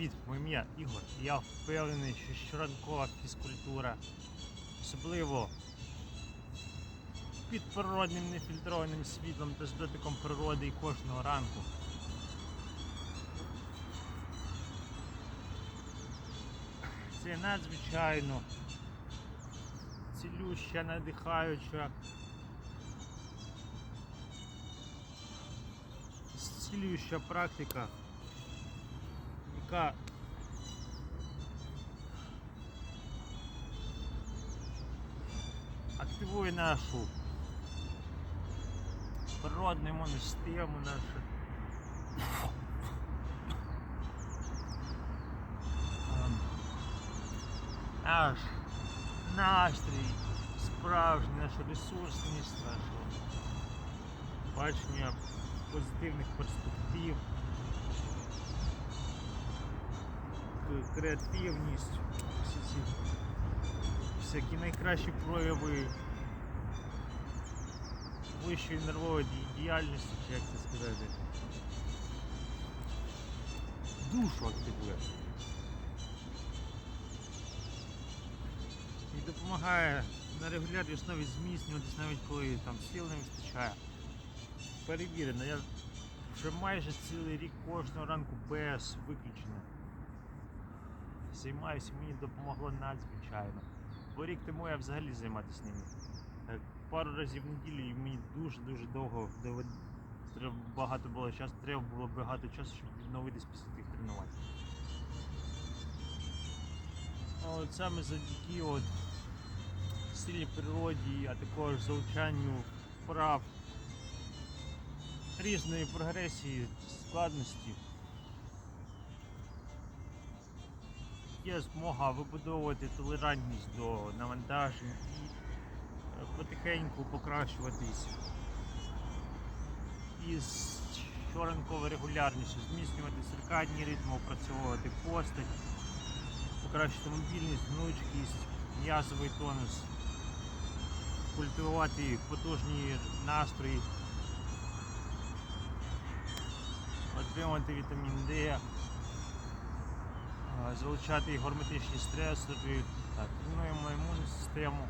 Привіт, моє ім'я Ігор. Я впевнений, що щоранкова фізкультура, особливо під природним нефільтрованим світлом та з дотиком природи і кожного ранку. Це надзвичайно цілюща, надихаюча, зцілююча практика, яка активує нашу природну імунну систему, нашу. Наш настрій, справжній, нашу ресурсність, нашу бачення позитивних перспектив, креативність, всі ці всякі найкращі прояви вищої нервової діяльності, чи як це сказати. Душу активує. І допомагає на регулярній основі зміцнюватись, навіть коли там сил не вистачає. Перевірено, я вже майже цілий рік кожного ранку без виключення. Займаюся, мені допомогло надзвичайно. Бо рік тому я взагалі займатися не міг. Пару разів в неділю і мені дуже-дуже довго треба багато було часу, треба було багато часу, щоб відновитись після тих тренувань. От саме завдяки от сильній природі, а також залучанню вправ різної прогресії, складності. Є змога вибудовувати толерантність до навантажень і е, потихеньку покращуватись. Із щоранковою регулярністю, зміцнювати циркадні ритми, опрацьовувати постать, покращити мобільність, гнучкість, м'язовий тонус, культивувати потужні настрої, отримувати вітамін D, а, і гормонічні стресори, так, тренуємо імунну систему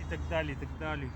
і так далі, і так далі.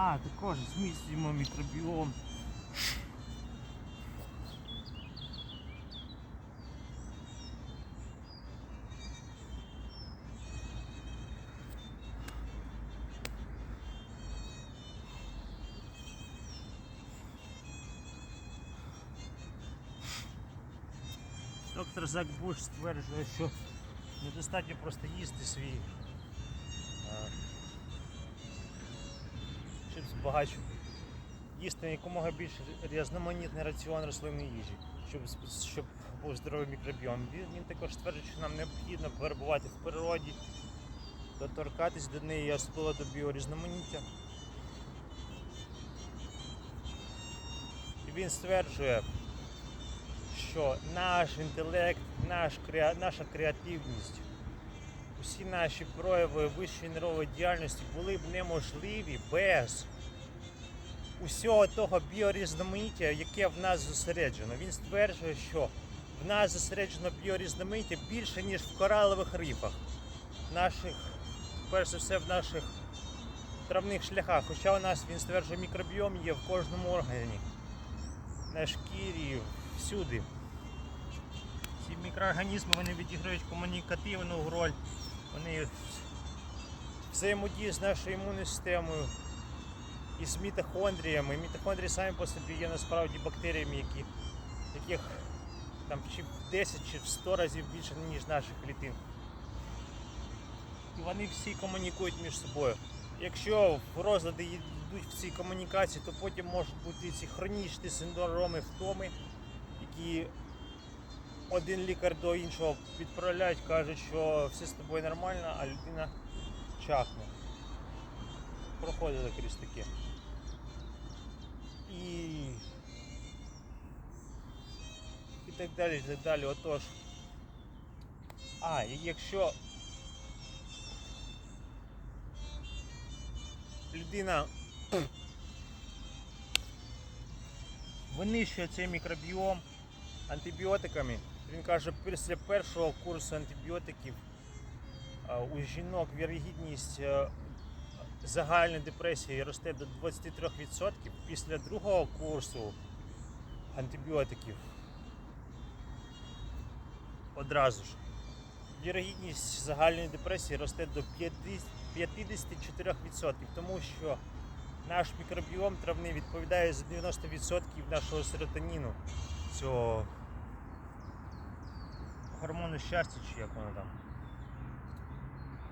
А, також зміцнюємо мікробіом. Доктор Зак Буш стверджує, що недостатньо просто їсти свій, щоб збагачувати. Їсти якомога більше різноманітний раціон рослинної їжі, щоб, щоб був здоровий мікробіом. Він, він також стверджує, що нам необхідно перебувати в природі, доторкатись до неї, особливо до біорізноманіття. І він стверджує, що наш інтелект, наш, наша креативність, усі наші прояви вищої нервової діяльності були б неможливі без усього того біорізноманіття, яке в нас зосереджено. Він стверджує, що в нас зосереджено біорізноманіття більше, ніж в коралових рифах, наших, перш за все, в наших травних шляхах. Хоча у нас він стверджує, мікробіом є в кожному органі, на шкірі, всюди. Ці мікроорганізми вони відіграють комунікативну роль, вони взаємодіють з нашою імунною системою і з мітохондріями. Мітохондрії самі по собі є насправді бактеріями, які, яких там чи в 10 чи в 100 разів більше, ніж наших клітин. І вони всі комунікують між собою. Якщо розлади йдуть в цій комунікації, то потім можуть бути ці хронічні синдроми втоми, які один лікар до іншого відправляють, кажуть, що все з тобою нормально, а людина чахне. Проходили крізь таке. І... і так далі, і так далі. Отож. А, якщо людина винищує цей мікробіом антибіотиками, він каже, після першого курсу антибіотиків у жінок вірогідність е, загальної депресії росте до 23%. Після другого курсу антибіотиків одразу ж вірогідність загальної депресії росте до 54%, тому що наш мікробіом травний відповідає за 90% нашого серотоніну, цього гормону щастя, чи як воно там.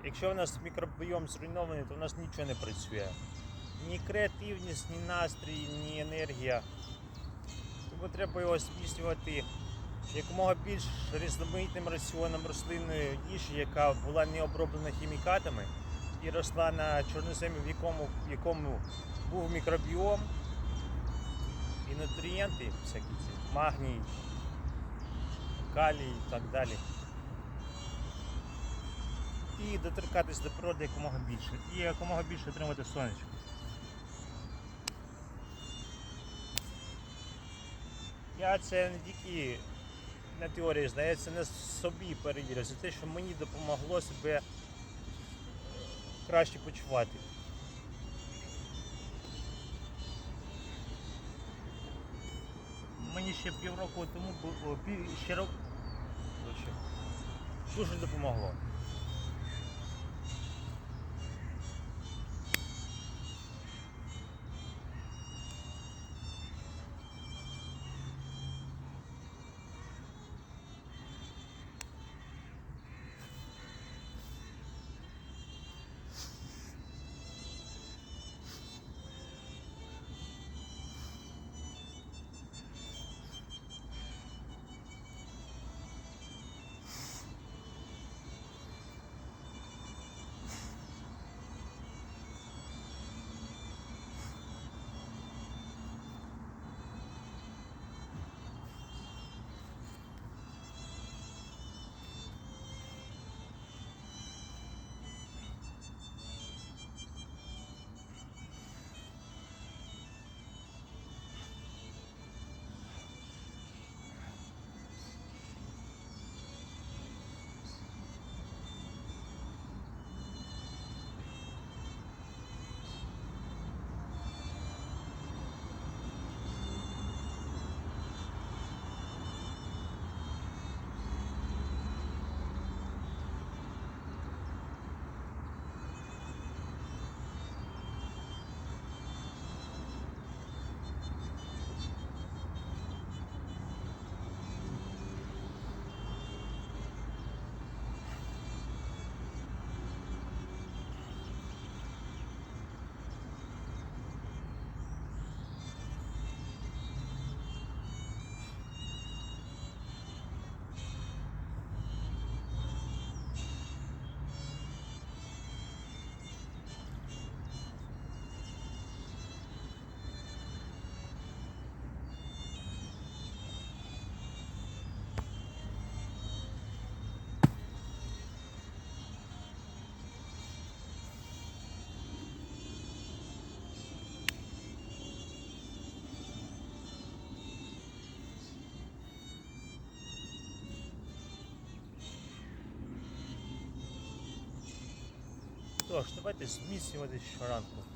Якщо у нас мікробіом зруйнований, то у нас нічого не працює. Ні креативність, ні настрій, ні енергія. Тому треба його зміцнювати якомога більш різноманітним раціоном рослинної їжі, яка була не оброблена хімікатами і росла на чорноземі, в якому, в якому був мікробіом і нутрієнти, всякі ці, магній, калій і так далі. І доторкатись до природи якомога більше. І якомога більше отримати сонечко. Я це не тільки на теорії знаю, це на собі перевірив. Це те, що мені допомогло себе краще почувати. Мені ще півроку тому ще рок. Дуже допомогло. Що ж, давайте зміцнювати щоранку.